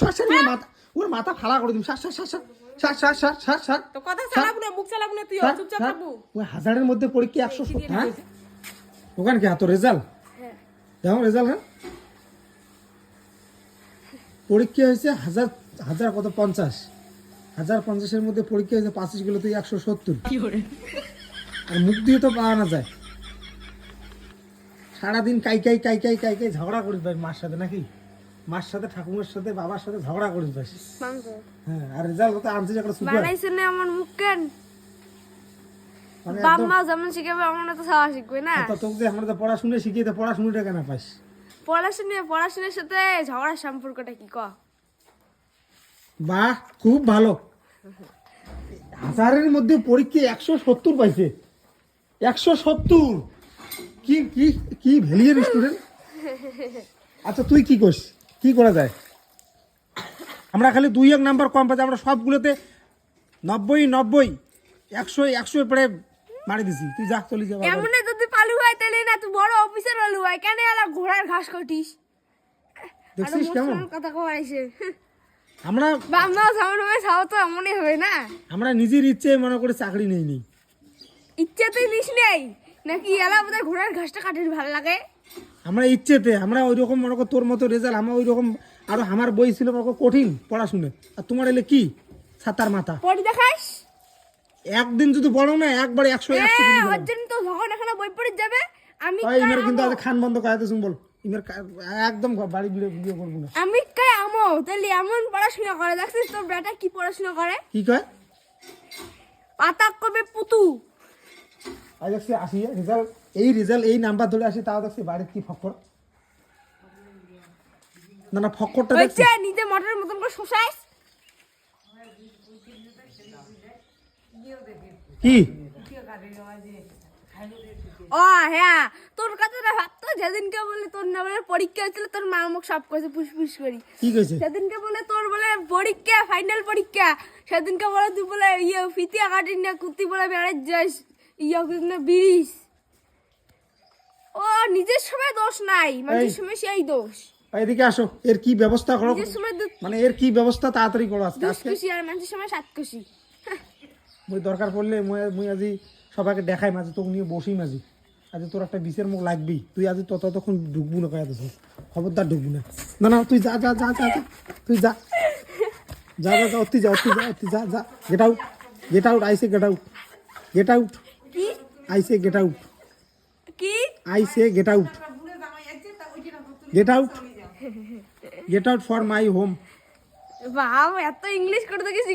ছাড় ওর মাথা ওর মাথা ফালা করে দিম শ্বাস শ্বাস শ্বাস শ্বাস শ্বাস। শ্বাস শ্বাস শ্বাস তো কথা চালাবো না মুখ চালাবো না তুই চুপচাপ থাকব ওই হাজারের মধ্যে পরীক্ষা একশো সত্তর? হ্যাঁ। ওখানে কি? এত রেজাল্ট? হ্যাঁ। দেখো রেজাল্ট হ্যাঁ। পরীক্ষা হয়েছে হাজার হাজার কত? পঞ্চাশ। হাজার পঞ্চাশের মধ্যে পরীক্ষা হয়েছে পাঁচিশগুলো তুই একশো সত্তর। আর মুখ দিয়ে তো পাওয়া না যায়। সারাদিন কাই কাই কাই কাই কাই কাই ঝগড়া করিস ভাই মার সাথে নাকি? মার সাথে ঠাকুমার সাথে বাবার সাথে ঝগড়া ভাই মাংস? হ্যাঁ আর রেজাল্ট হতে আনছিস একটা সুপার বানাইছে না আমার মুখ কেন? মানে বাপ মা যেমন শিখাবে আমার তো খাওয়া শিখবে না? তো তোকে যে আমরা তো পড়াশুনে শিখিয়ে তো পড়াশুনোটা কেন পাইস পড়াশোনা পড়াশোনার সাথে ঝগড়ার সম্পর্কটা কি ক? বাহ খুব ভালো। হাজারের মধ্যে পরীক্ষা একশো সত্তর পাইছে। একশো সত্তর। কি কি কি ভ্যালিয়ার স্টুডেন্ট আচ্ছা তুই কি করিস কি করা যায়? আমরা খালি দুই এক নাম্বার কম পাচ্ছি আমরা সবগুলোতে নব্বই নব্বই একশো একশো পরে মারি দিছি। তুই যা চলি যা। এমন যদি পালু হয় তাহলে না তুই বড় অফিসার হলু হয়। কেন এলা ঘোড়ার ঘাস কাটিস? দেখছিস কেমন? কথা কইছে। আমরা মা যেমন হবে সাও তো এমনই হবে না? আমরা নিজের ইচ্ছে মনে করে চাকরি নেই নি ইচ্ছাতেই নিস নেই? নাকি এলা বোধহয় ঘোড়ার ঘাসটা কাটিস ভালো লাগে? আমরা ইচ্ছেতে আমরা ওই রকম মনে কর তোর মতো রেজাল্ট আমার ওই রকম আরও আমার বই ছিল মনে কর কঠিন পড়াশুনে। আর তোমার এলে কি? ছাতার মাথা। পড়ি দেখাস? একদিন যদি বড় না একবার একশো একশো হ্যাঁ ওর জন্য তো যখন এখানে বই পড়ে যাবে। আমি ইমের কিন্তু আজ খান বন্ধ করাতে শুন বল। ইমের একদম বাড়ি ভিডিও ভিডিও করব না। আমি কাই আমো? তাহলে এমন পড়াশোনা করে দেখছিস তোর বেটা কি পড়াশোনা করে? কি কয়? পাতা কবে পুতু। আজ আসি রেজাল্ট। এই রেজাল্ট এই নাম্বার ধরে আসি তাও দেখছি বাড়ির কি ফক্কর না না ফক্করটা দেখছি। নিজে মটরের মতন করে শোষাইস কি? ও হ্যাঁ তোর না ভাবতো যেদিনকে বলে তোর না বলে পরীক্ষা হয়েছিল তোর মা মুখ সব করেছে ফুসফুস করি। কি কইছে সেদিনকে বলে তোর বলে পরীক্ষা ফাইনাল পরীক্ষা সেদিনকে বলে তুই বলে ইয়ে ফিতিয়া কাটিস না কুতি বলে বেড়াই যাস ইয়ে বিড়িস। দোষ নাই এই। সময় সেই দোষ। এদিকে আসো এর কি ব্যবস্থা করো? মানে এর কি ব্যবস্থা তাড়াতাড়ি করো আজকে? আজকে? খুশি আর মানুষের সময় সাত খুশি মুই দরকার পড়লে মুই মুই আজি সবাইকে দেখাই মাঝে তোকে নিয়ে বসি মাঝি। আজ তোর একটা বিষের মুখ লাগবি তুই আজ তত তখন ঢুকবো না কয়া দিস খবরদার ঢুকবি না। না না তুই যা যা যা যা যা তুই যা। যা যা যা অতি যা অতি যা অতি যা যা। গেট আউট গেট আউট আইসে গেট আউট গেট আউট কি? আইসে গেট আউট কি? আইসে get out get out get out for my home বাবা এত ইংলিশ করতে গেছি